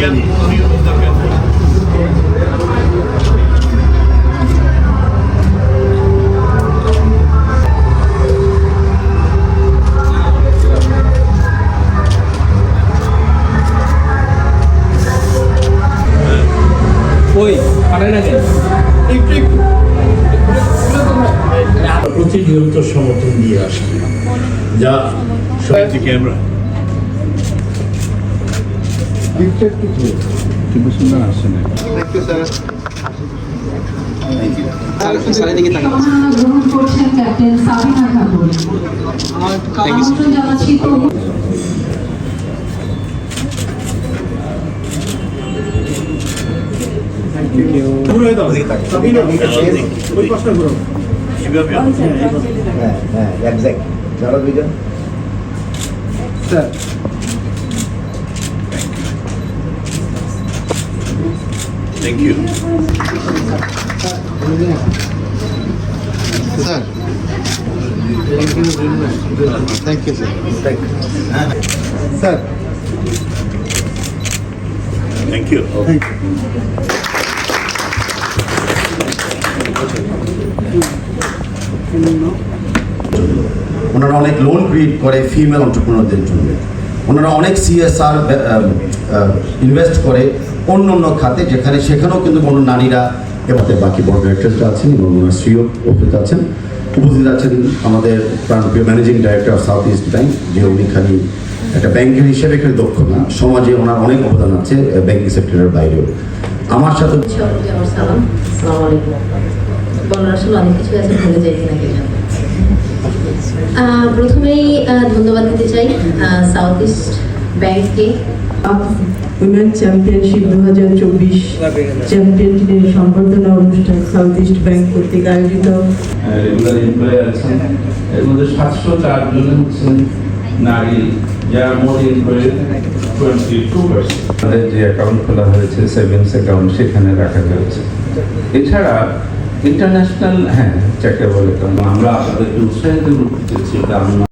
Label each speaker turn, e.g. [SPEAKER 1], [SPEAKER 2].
[SPEAKER 1] ওই পারে না
[SPEAKER 2] একটু
[SPEAKER 3] সমর্থন দিয়ে আসছে যা
[SPEAKER 2] জি ক্যামেরা।
[SPEAKER 4] গ্রহণ করছেন ক্যাপ্টেন সাবিনা খাতুন। আমন্ত্রণ জানাচ্ছি তরুণ
[SPEAKER 2] এইভাবে
[SPEAKER 5] হ্যাঁ হ্যাঁ একজ্যাক্ট যারা দুইজন।
[SPEAKER 2] Thank you
[SPEAKER 5] thank you sir sir
[SPEAKER 2] thank you
[SPEAKER 6] ওনারা অনেক লোন ক্রিয়েট করে ফিমেল অন্টারপ্রিনারদের জন্য। ওনারা অনেক সিএসআর ইনভেস্ট করে অন্য অন্য খাতে যেখানে সেখানেও কিন্তু কোনো নারীরা এবারে বাকি বড় ডিরেক্টররা আছেন এবং ওনার শ্রীও উপস্থিত আছেন। উপস্থিত আছেন আমাদের প্রাণপ্রিয় managing director of South East bank যে উনি খালি একটা ব্যাংকের হিসেবে একটা দক্ষ না সমাজে ওনার অনেক অবদান আছে ব্যাংকিং সেক্টরের বাইরেও। আমার সাথে
[SPEAKER 7] অনেক কিছু আছে ভুলে যাই কিনা প্রথমেই ধন্যবাদ দিতে চাই সাউথ ইস্ট ব্যাংককে
[SPEAKER 8] উইমেন চ্যাম্পিয়নশিপ দু হাজার চব্বিশ চ্যাম্পিয়নশিপের সম্বর্ধনা অনুষ্ঠান সাউথ ইস্ট ব্যাংক কর্তৃক আয়োজিত।
[SPEAKER 9] রেগুলার এমপ্লয়ি আছেন। এর মধ্যে সাতশো চার জন হচ্ছেন নারী যারা মোট এমপ্লয়ি টোয়েন্টি টু পার্সেন্ট আমাদের যে অ্যাকাউন্ট খোলা হয়েছে সেভিংস অ্যাকাউন্ট সেখানে রাখা হয়েছে। এছাড়া ইন্টারন্যাশনাল হ্যাঁ চেকেবল অ্যাকাউন্ট আমরা আপনাদেরকে উৎসাহিত করতে চেয়েছি এটা আমরা